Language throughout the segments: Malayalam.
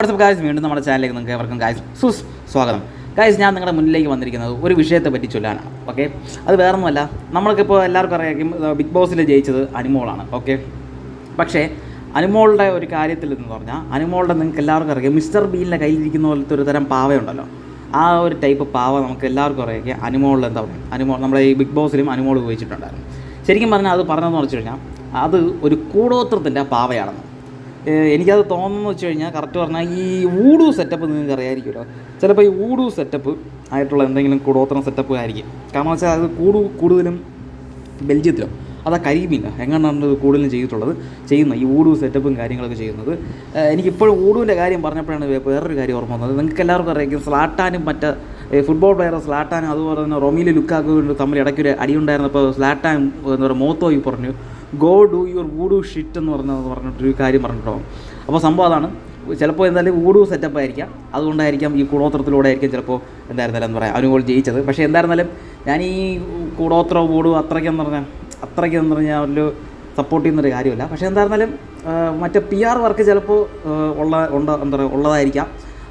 വാട്സപ്പ് ഗായ്സ് വീണ്ടും നമ്മുടെ ചാനലിലേക്ക് നിങ്ങൾക്ക് എവർക്കും ഗായ്സ് സുസ് സ്വാഗതം. ഗായ്സ് ഞാൻ നിങ്ങളുടെ മുന്നിലേക്ക് വന്നിരിക്കുന്നത് ഒരു വിഷയത്തെ പറ്റി ചൊല്ലാനാണ് ഓക്കെ അത് വേറൊന്നുമല്ല നമ്മൾക്കിപ്പോൾ എല്ലാവർക്കും അറിയാം ബിഗ് ബോസിൽ ജയിച്ചത് അനിമോളാണ് ഓക്കെ പക്ഷേ അനിമോളുടെ ഒരു കാര്യത്തിൽ എന്ന് പറഞ്ഞാൽ അനിമോളുടെ നിങ്ങൾക്ക് എല്ലാവർക്കും അറിയാം മിസ്റ്റർ ബീലിന്റെ കയ്യിലിരിക്കുന്ന പോലത്തെ ഒരു തരം പാവയുണ്ടല്ലോ. ആ ഒരു ടൈപ്പ് പാവ നമുക്ക് എല്ലാവർക്കും അറിയാം അനിമോളിൽ എന്താ പറയുക അനിമോൾ നമ്മുടെ ഈ ബിഗ് ബോസിലും അനിമോൾ ഉപയോഗിച്ചിട്ടുണ്ടായിരുന്നു. ശരിക്കും പറഞ്ഞാൽ അത് പറഞ്ഞതെന്ന് വെച്ച് കഴിഞ്ഞാൽ അത് ഒരു കൂടോത്രത്തിന്റെ പാവയാണെന്ന്. എനിക്കത് തോന്നുന്നു വെച്ച് കഴിഞ്ഞാൽ കറക്റ്റ് പറഞ്ഞാൽ ഈ ഊഡു സെറ്റപ്പ് നിങ്ങൾക്ക് അറിയാമായിരിക്കുമല്ലോ ചിലപ്പോൾ ഈ ഊഡു സെറ്റപ്പ് ആയിട്ടുള്ള എന്തെങ്കിലും കൂടോത്രം സെറ്റപ്പ് ആയിരിക്കും. കാരണം വെച്ചാൽ അത് കൂടു കൂടുതലും ബെൽജിയത്തിലോ അതാ കരീബില്ല. എങ്ങനെയാണ് ഇത് കൂടുതലും ചെയ്തിട്ടുള്ളത്? ചെയ്യുന്ന ഈ ഊഡു സെറ്റപ്പും കാര്യങ്ങളൊക്കെ ചെയ്യുന്നത്. എനിക്കിപ്പോഴും ഊഡുവിന്റെ കാര്യം പറഞ്ഞപ്പോഴാണ് വേറൊരു കാര്യം ഓർമ്മ വന്നത്. നിങ്ങൾക്ക് എല്ലാവർക്കും അറിയാം സ്ലാട്ടാനും മറ്റ് ഫുട്ബോൾ പ്ലെയർ സ്ലാട്ടാനും അതുപോലെ തന്നെ റൊമിയിൽ ലുക്കാക്കും തമ്മിൽ ഇടയ്ക്കൊരു അടിയുണ്ടായിരുന്നപ്പോൾ സ്ലാട്ടാൻ എന്താ പറയുക മോത്തോയി പറഞ്ഞു go do your voodoo shit എന്ന് പറഞ്ഞ പറഞ്ഞിട്ടൊരു കാര്യം പറഞ്ഞിട്ടോ അപ്പോൾ സംഭവം അതാണ്. ചിലപ്പോൾ എന്തായാലും വൂഡു സെറ്റപ്പ് ആയിരിക്കാം. അതുകൊണ്ടായിരിക്കാം ഈ കൂടോത്രത്തിലൂടെ ആയിരിക്കും ചിലപ്പോൾ എന്തായിരുന്നാലും എന്താ പറയുക അനുകൂൽ ജയിച്ചത്. പക്ഷേ എന്തായിരുന്നാലും ഞാൻ ഈ കൂടോത്ര വൂഡു അത്രയ്ക്കെന്ന് പറഞ്ഞാൽ അത്രയ്ക്കെന്ന് പറഞ്ഞാൽ ഒരു സപ്പോർട്ട് ചെയ്യുന്നൊരു കാര്യമല്ല. പക്ഷേ എന്തായിരുന്നാലും മറ്റേ പി ആർ വർക്ക് ചിലപ്പോൾ ഉള്ള ഉണ്ട് എന്താ പറയുക ഉള്ളതായിരിക്കാം.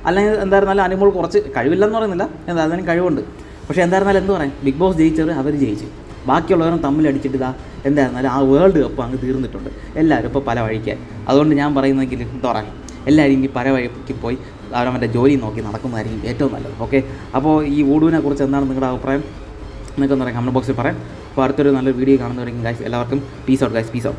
അല്ലെങ്കിൽ എന്തായിരുന്നാലും അനുമോൾ കുറച്ച് കഴിവില്ലെന്ന് പറയുന്നില്ല. എന്തായിരുന്നാലും കഴിവുണ്ട്. പക്ഷേ എന്തായിരുന്നാലും എന്ത് പറയാം? ബിഗ് ബോസ് ജയിച്ചവർ അവർ ജയിച്ചു. ബാക്കിയുള്ളവരും തമ്മിൽ അടിച്ചിട്ട് ഇതാ എന്തായിരുന്നാലും ആ വേൾഡ് കപ്പ് അങ്ങ് തീർന്നിട്ടുണ്ട്. എല്ലാവരും ഇപ്പോൾ പല വഴിക്കായി. അതുകൊണ്ട് ഞാൻ പറയുന്നെങ്കിൽ പറയുക എല്ലാവരും ഇനി പല വഴിക്ക് പോയി അവരവന്റെ ജോലി നോക്കി നടക്കുന്നതായിരിക്കും ഏറ്റവും നല്ലത്. ഓക്കെ അപ്പോൾ ഈ ഊടുവിനെ കുറിച്ച് എന്താണ് നിങ്ങളുടെ അഭിപ്രായം? നിങ്ങൾക്ക് എന്താ പറയുക കമന്റ് ബോക്സിൽ പറയാം. അപ്പോൾ അടുത്തൊരു നല്ലൊരു വീഡിയോ കാണുന്നവരെങ്കിൽ ഗൈസ് എല്ലാവർക്കും peace out guys peace out